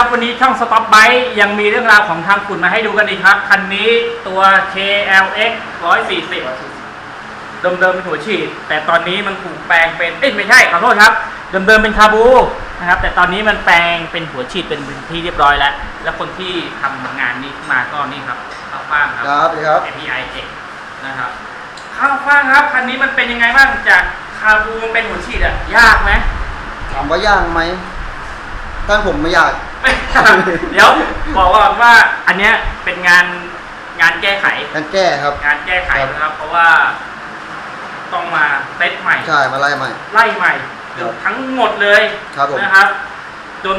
ครับ วันนี้ช่อง Stop b i ยังมีเรื่องราวของทางคุณมาให้ดูกันอีกครับ คันนี้ตัว KLX 140 เดิมๆเป็นหัวฉีด แต่ตอนนี้มันถูกแปลงเป็น เอ้ยไม่ใช่ขอโทษครับ เดิมๆเป็นคาบูนะครับ แต่ตอนนี้มันแปลงเป็นหัวฉีดเป็นที่เรียบร้อยแล้ว แล้วคนที่ทำงานนี้ขึ้นมาก็นี่ครับข้าวฟ่างครับครับสวัสดีครับ API X นะครับข้าวฟ่างครับ คันนี้มันเป็นยังไงบ้างจากคาบูมันเป็นหัวฉีดอะยากไหมถามว่ายากไหมท่านผมไม่อยาก เดี๋ยวบอกก่อนว่าอันเนี้ยเป็นงานงานแก้ไข กันแก้ครับ งานแก้ไขนะครับ เพราะว่าต้องมาเซตใหม่ ใช่มาไล่ใหม่ ไล่ใหม่ครับทั้งหมดเลยครับผม นะครับ จน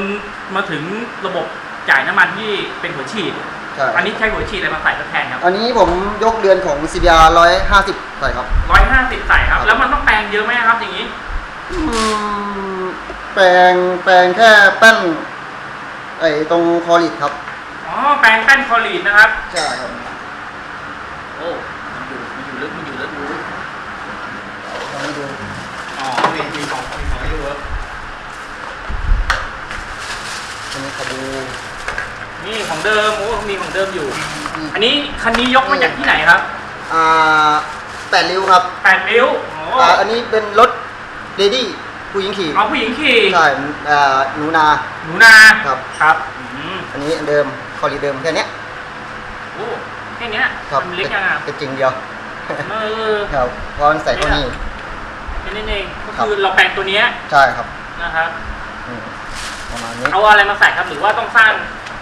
มาถึงระบบจ่ายน้ำมันที่เป็นหัวฉีด ใช่อันนี้ใช้หัวฉีดอะไรมาใส่ทดแทนครับอันนี้ผมยกเดือนของ CBR 150ใส่ครับ ร้อยห้าสิบใส่ครับครับแล้วมันต้องแปลงเยอะไหมครับอย่างนี้ อืมแปลงแปลงแค่แป้น ไอ้ตรงคอลิดครับ อ๋อ แปลงแป้นคอลีนนะครับ ใช่ครับ โอ้ มันอยู่ มันอยู่ลึก มันอยู่ลึกรู้ลองให้ดูอ๋อมีมีของมีของอยู่เวิร์กอันนี้ขบูนี่ของเดิม โอ้ มีของเดิมอยู่นี่อันนี้คันนี้ยกมาจากที่ไหนครับอ่าแปดริ้วครับแปดริ้วโอ้อ่าอันนี้เป็นรถเลดี้ ผู้หญิงขี่เอาผู้หญิงขี่ใช่อ่าหนูนา หนูนาครับ ครับอืมอันนี้อันเดิมคอลิดเดิมแค่เนี้ยโอ้แค่เนี้ยครับมันเล็กยังอะกระจริงเดียวเออครับเพราะมันใส่เข้านี่แค่นี้เองก็ครับคือเราแปลงตัวเนี้ยใช่ครับนะครับอืมประมาณนี้เอาอะไรมาใส่ครับหรือว่าต้องสร้าง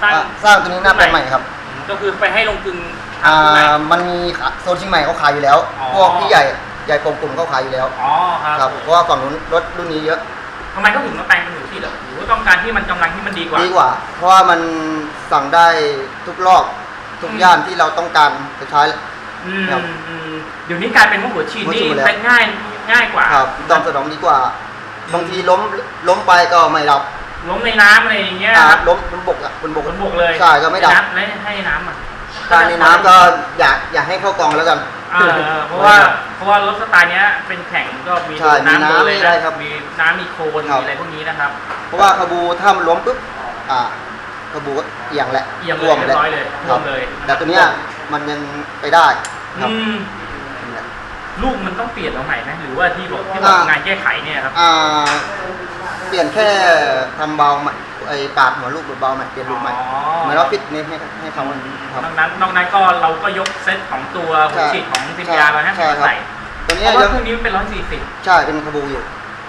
สร้างอะสร้างตัวนี้หน้าแปลงใหม่ครับอืมก็คือไปให้ลงกลึงอ่ทำที่ไหนามันมีขาโซนเชียงใหม่เขาขายอยู่แล้วอ๋อพวกพี่ใหญ่ ใหญ่กลมกลุ่มเขาขายอยู่แล้วอ๋อครับครับเพราะว่าฝั่งนู้นรถรุ่นนี้เยอะทำไมเขาถึงมาแปลงเป็นหัวฉีดเหรอหรือว่าต้องการที่มันกำลังที่มันดีกว่า ดีกว่า เพราะว่ามันสั่งได้ทุกรอบทุกอืม ย่านที่เราต้องการจะใช้ อืมครับอืมเดี๋ยวนี้กลายเป็นว่าหัวฉีดหัวฉีนี่ดหมดแล้ว เป็นง่ายง่ายกว่าครับตอบสนองดีกว่า บางทีล้มล้มไปก็ไม่ดับล้มในน้ำอะไรอย่างเงี้ยอ่าครับล้มบนบกอะบนบกบนบกเลยใช่ก็ไม่ดับน้ำแล้วให้น้ำอะถ้าในน้ำก็อยากอยากให้เข้ากองแล้วกันเออเพราะว่าเพราะว่ารถสไตล์เนี้ยเป็นแข่งก็มีใช่มีน้ำน้ำเลยมีอะไรนะครับมีน้ำมีโคลนครับ มีอะไรพวกนี้นะครับ เพราะว่าขบูถ้ามันล้มปุ๊บอ่าขบูก็เอียงแหละเอียงเลยรวมเรียบร้อยเลยครรัวบมเลยแต่ตัวเนี้ยมันยังไปได้ครับอืมนี่แหละลูกมันต้องเปลี่ยนตรงไหนไหมหรือว่าที่บอกที่บอกอ่างงานแก้ไขเนี่ยครับ อ่าเปลี่ยนแค่ทำเบาใหม่ ไอ้ปาดหัวลูกเบาใหม่เปลี่ยนลูกใหม่อ๋อ เหมือนเราฟิตนี่ให้ให้เขาครับนอกนั้นนอกนั้นก็เราก็ยกเซตของตัวหัวฉีดของซิมยามาให้ใช่มันครับ ใส่ตัวเพเนี้ยราะว่ายังเครื่องนี้มันเป็นร้อยสี่สิบใช่เป็นขบูอยู่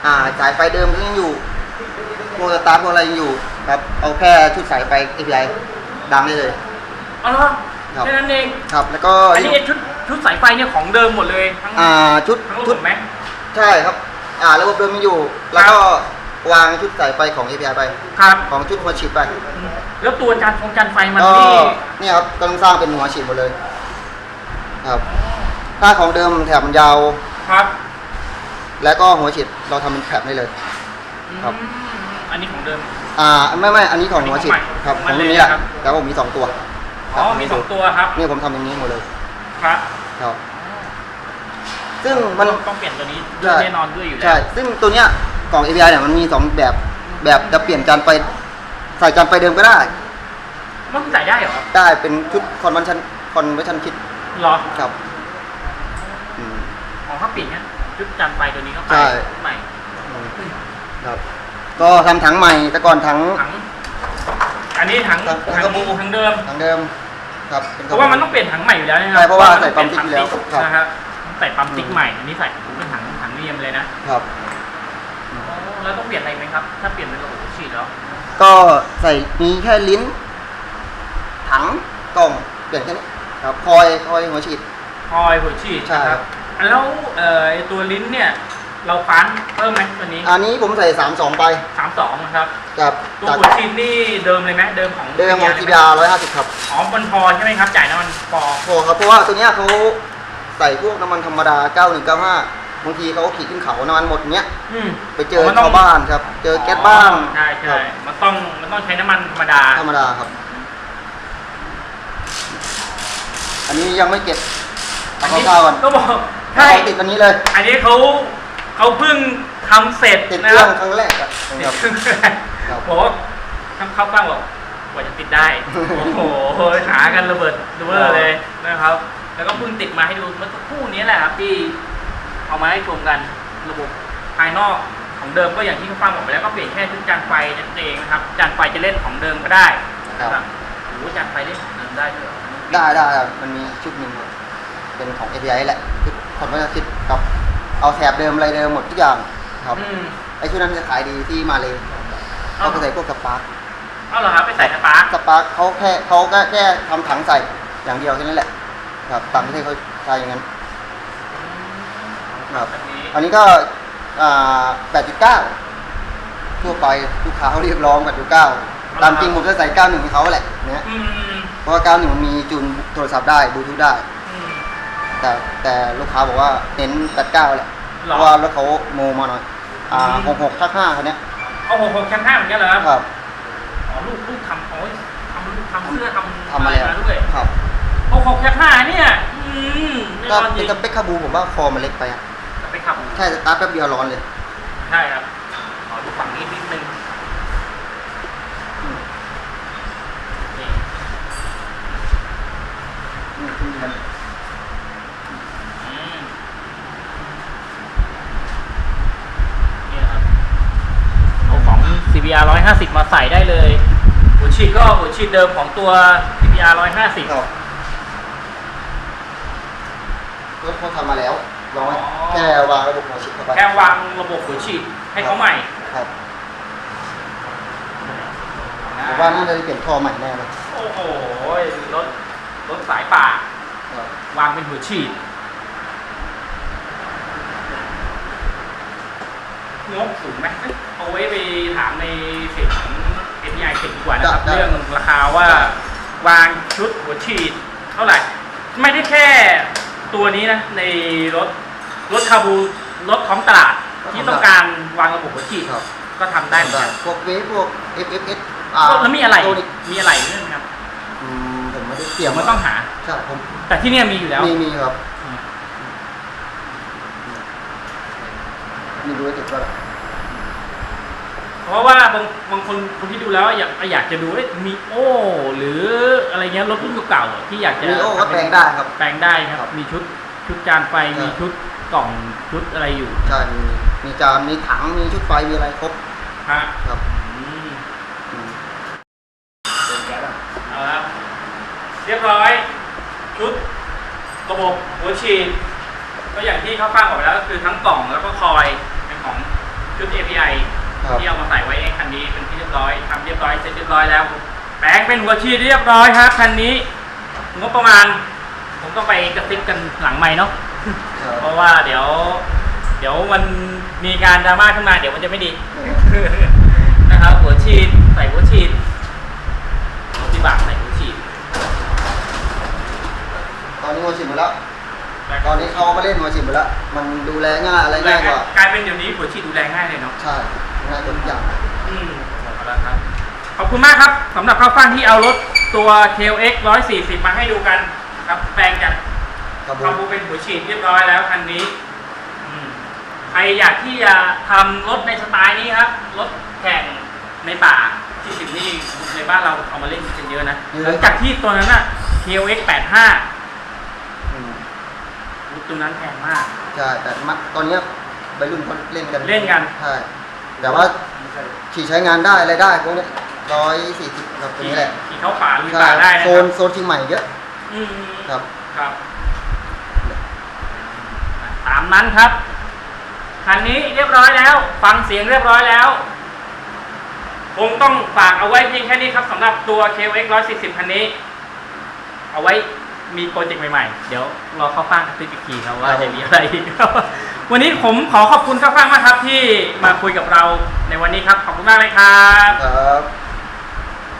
อ่าสายไฟเดิมก็ยังอยู่โปรสตาร์ทโปรอะไรยังอยู่ครับเอาแค่ชุดสายไฟ API ดังได้เลย อ๋อเหรอครับ แค่นั้นเองครับ แล้วก็อันนี้ชุดชุดสายไฟเนี่ยของเดิมหมดเลยทั้งอ่าชุดทั้งระชุบดบไหม ใช่ครับ อ่าระบบเดิมมีอยู่ แล้วก็ วางชุดสายไฟของ API ไป ครับ ของชุดหัวฉีดไปแล้วตัวจานฟงจานไฟมันก็นี่เนี่ยครับกำลังสร้างเป็นหัวฉีดหมดเลยครับถ้าของเดิมแถบมันยาว ครับ แล้วก็หัวฉีดเราทำเป็นแถบได้เลย ครับ อืมอันนี้ของเดิม อ่าไม่ไม่อันนี้ของหัวฉีดอันนี้ของใหม่ครับขขอองงมันรุ่นเลยนี้แหละนะครับ แต่ว่าผมมีสองตัวอ๋อมีสองตัวครับ นี่ผมทำอย่างนี้หมดเลยครับครับ ซึ่งมัน ต้องเปลี่ยนตัวนี้ใช่ แน่นอนด้วยอยู่แล้วใช่ซึ่งตัวเนี้ย กล่อง API เนี่ยมันมีสองแบบแบบจะเปลี่ยนจานไฟใส่จานไฟเดิมก็ได้มันใส่ได้เหรอครับได้เป็นชุดคอนเวนชั่นคอนเวนชั่นคิดเหรอครับอืมของข้าปิดเนี่ยชุดจานไฟตัวนี้เข้าไปใช่ใหม่อืมครับ ก็ทำถังใหม่แต่ก่อนถัง ถังอันนี้ถังถังถังกระบุถังเดิม ถังเดิม ครับป็เพราะว่ามันต้องเปลี่ยนถังใหม่อยู่แล้วนะครัใช่เพราะว่ามันใส่ต้องปั๊มติ๊กอยู่แล้วเปนครับ นะครับต้องใส่ปั๊มติ๊กอืมใหม่อันนี้ใส่เป็นถังถังเรียมเลยนะครับอ๋อ แล้วต้องเปลี่ยนอะไรไหมครับ ถ้าเปลี่ยนเป็นระบบฉีดแล้ว ก็ใส่มีแค่ลิ้น ถังกล่องเปลี่ยนแค่นี้ครับคอยคอยหัวฉีดคอยหัวฉีดใช่นะคครัรับบแล้วเอ่อไอ้ตัวลิ้นเนี่ย เราฟันเพิ่มไหมตัวนี้อันนี้ผมใส่สามสองไปสามสองนะครับ กับตัวจากหัวฉีดนี่เดิมเลยไหมเดิมของ เดิมของลยไห CBR ร้อยห้าสิบครับอ๋อมันพอใช่ไหมครับ จ่ายน้ำมันพอโอ้ครับเพราะว่าตัวเนี้ยเขาใส่พวกน้ำมันธรรมดา 9195 บางทีเขาขี่ขึ้นเขาน้ำมันหมดเนี้ยอืม ไปเจอมันต้งชาวบ้านครับ เจอแก๊สบ้านใช่คใช่รับมันต้องมันต้องใช้น้ำมันธรรมดาธรรมดาครับ อันนี้ยังไม่เก็บเอานี้ข้าวๆก่อนก็บอกใช่ใช่ติดอันนี้เลย อันนี้เขาเขาเพิ่งทำเสร็จติดนะเคครื่รัอบงครั้งแรกอะติดครับ เครื่องแรกครับบอกว่าข้างเข้าบ้างบอกกว่าจะติดได้ โอ้โหหากันระเบิดดูเบอร์เลยนะครับ แล้วก็เพิ่งติดมาให้ดูเมื่อสักครู่นี้แหละครับที่ เอามาให้ชมกันระบบภายนอกของเดิมก็อย่างที่คุณฟังบอกไปแล้วก็เปลี่ยนแค่ชุดจานไฟนั่นเองนะครับจานไฟจะเล่นของเดิมก็ได้ครับโอ้โหจานไฟเล่นของเดิมได้ด้วยเหรอได้ได้ครับมันมีชุดหนึ่งครับเป็นของ API แหละคือคนก็จะคิดกับเอาแถบเดิมอะไรเดิมหมดทุกอย่างครับอืม ไอชุดนั้นจะขายดีที่มาเลยเอา เขาไปใส่พวกสปาร์คเอาเหรอครับไปใส่สปาร์คสปาร์คเขาแค่เขาก็แค่ทำถังใส่อย่างเดียวแค่นั้นแหละ ครับต่างประเทศเขาใช้อย่างนั้น ครับแบบนี้อันนี้ก็อ่า8.9ทั่วไปลูกค้าเขาเรียกร้อง8.9ตามจริงผมจะใส่91ให้เขาแหละเนี่ยอืมเพราะว่า91มันมีจูนโทรศัพท์ได้บลูทูธได้อืมแต่แต่ลูกค้าบอกว่าเน้น89แหละหเพรอราะว่ารถเขาโมมาหน่อย อ่าอืม66ทัก5คันเนี้ยเอาหกหกแคมห้าเหมือนกันเหรอครับครับอ๋อลูกลูกทำโอ้ยทำลูกทำเสื้อทำทำอะไรมาด้วยครับหกหกแคมห้าเนี่ย อืมแน่นก็อนจเป็รินงสเปคคาบูผมว่าคอมันเล็กไปอะจะไป ขับแค่สตาร์ทแป๊บเดียวร้อนเลย ใช่ครับ ขอดูฝั่งนี้นิดนึงอืมนี่อืมอืมมันอืมนี่นะครับเอาของ CBR 150 มาใส่ได้เลยหัวฉีดก็หัวฉีดเดิมของตัว CBR 150ครับรถเขาทำมาแล้ว ร้อยอ๋อแค่วางระบบหัวชิปเข้าไปแค่วางระบบหัวฉีดให้เขาใหม่ครับผมว่าน่าจะได้เปลี่ยนท่อใหม่แน่เลยโอ้โหรถรถสายป่าครับวางเป็นหัวฉีดงบสูงไหมเอ้ยเอาไว้ไปถามในเพจของ API เสร็จดีกว่านะครับ เรื่องราคาว่าวางชุดหัวฉีดเท่าไหร่ ไม่ได้แค่ ตัวนี้นะในรถรถคาบูรถท้องตลาด ที่ต้องการวางระบบหัวฉีดครับ ก็ทำได้เหมือนได้กันพวกเวฟพวก F F S แล้วมีอะไรตัวนี้มีอะไรด้วยไหมครับอืมผมไม่ได้เตรีเดี๋ยยมวมันต้องหา ใช่ผมแต่ที่เนี่ยมีอยู่แล้วมีมีครับอืมมีดูไว้ติดว่า เพราะว่าบางบางคนคนที่ดูแล้วอยากอยากจะดูเอ้ยมีโอ หรืออะไรเงี้ยรถรุ่นเก่าๆที่อยากจะมีโอ้ก็แปลงได้ครับ แปลงได้คครัรับบมีชุดชุดจานไฟครับมีชุดกล่องชุดอะไรอยู่ใช่มีมีจานมีถังมีชุดไฟมีอะไรครบฮะครับอืมอืมเอาละครับเรียบร้อย ชุดระบบหัวฉีดก็อย่างที่เขาฟังบอกไปแล้วก็คือทั้งกล่องแล้วก็คอยเป็นของชุด API ครับ ที่เอามาใส่ไว้ในคันนี้เป็นที่เรียบร้อยทำเรียบร้อยเสร็จเรียบร้อยแล้วแปลงเป็นหัวฉีดเรียบร้อยครับคันนี้งบประมาณ ผมต้องไปกระซิบกันหลังไม่เนาะครับเพราะว่าเดี๋ยว เดี๋ยวมันมีการดราม่าขึ้นมาเดี๋ยวมันจะไม่ดี นะครับหัวฉีดใส่หัวฉีดรถวิบากใส่หัวฉีดตอนนี้หัวชิมหมดแล้ว ตอนนี้เขามาเล่นหัวชิมหมดแล้ว มันดูแลง่ายอะไรง่ายกว่า กลายเป็นเดี๋ยวนี้หัวฉีดดูแลง่ายเลยเนาะ ใช่ ง่ายกว่าทุกอย่างอืมเอาละครับ ขอบคุณมากครับสำหรับข้าวฟ่างที่เอารถตัว KLX 140 มาให้ดูกันครับ แปลงจาก ครับผทำมบูเป็นหัวฉีดเรียบร้อยแล้วคันนี้อืมใครอยากที่จะทำรถในสไตล์นี้ครับ รถแข่งในป่าที่สิบนี่ในบ้านเราเอามาเล่นกันเยอะนะหลังจากที่ตัวนั้นอะ KLX 85อืมตัวนั้นแพงมาก ใช่แต่มัดตอนเนี้ยวัยรุ่นเขาเล่นกันเล่นกัน ใช่ แต่ว่าขี่ใช้งานได้อะไรได้พวกเนี้ร้อยสี่สิบครับตัวนี้แหละขี่เข้าป่าลุยใช่ป่าได้นะโซคนรับโซนเชียงใหม่เยอะอืมครับ ครับตามนั้นครับคันนี้เรียบร้อยแล้ว ฟังเสียงเรียบร้อยแล้ว คงต้องฝากเอาไว้เพียงแค่นี้ครับสำหรับตัว KX 140คันนี้ เอาไว้มีโปรเจกต์ใหม่ๆ เดี๋ยวรอเข้าฟังกันอีกทีครับว่าครับผมจะมีอะไรอีกครับ วันนี้ผมขอขอบคุณข้าวฟ่างมากครับที่มาคุยกับเราในวันนี้ครับ ขอบคุณมากเลยครับ ครับ